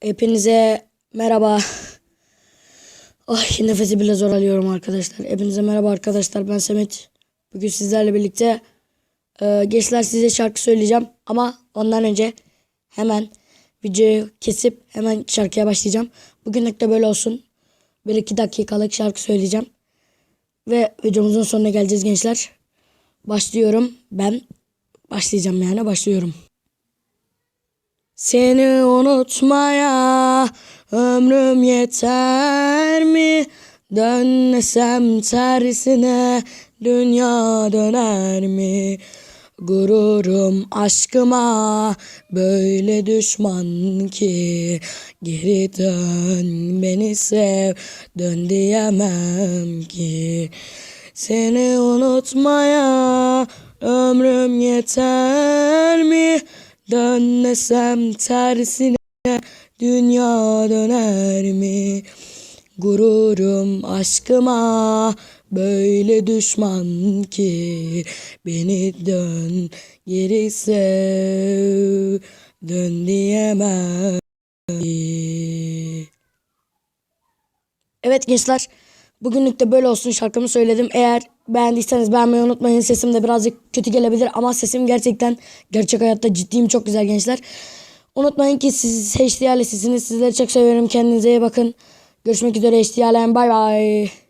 Hepinize merhaba. Ay nefesi bile zor alıyorum arkadaşlar. Hepinize merhaba arkadaşlar. Ben Samet. Bugün sizlerle birlikte e, gençler size şarkı söyleyeceğim. Ama ondan önce hemen videoyu kesip hemen şarkıya başlayacağım. Bugünlük de böyle olsun. Bir iki dakikalık şarkı söyleyeceğim. Ve videomuzun sonuna geleceğiz gençler. Başlıyorum. Ben başlayacağım yani başlıyorum. Seni unutmaya ömrüm yeter mi? Dönmesem tersine dünya döner mi? Gururum aşkıma böyle düşman ki Geri dön beni sev dön diyemem ki Seni unutmaya ömrüm yeter mi? Dönmesem tersine dünya döner mi? Gururum aşkıma böyle düşman ki beni dön geri sev dön diyemem. Evet gençler bugünlük de böyle olsun şarkımı söyledim. Eğer beğendiyseniz beğenmeyi unutmayın. Sesim de birazcık kötü gelebilir ama sesim gerçekten gerçek hayatta ciddiyim çok güzel gençler. Unutmayın ki siz HDR'lisiniz. Sizleri çok seviyorum. Kendinize iyi bakın. Görüşmek üzere HDR'len. Bay bay.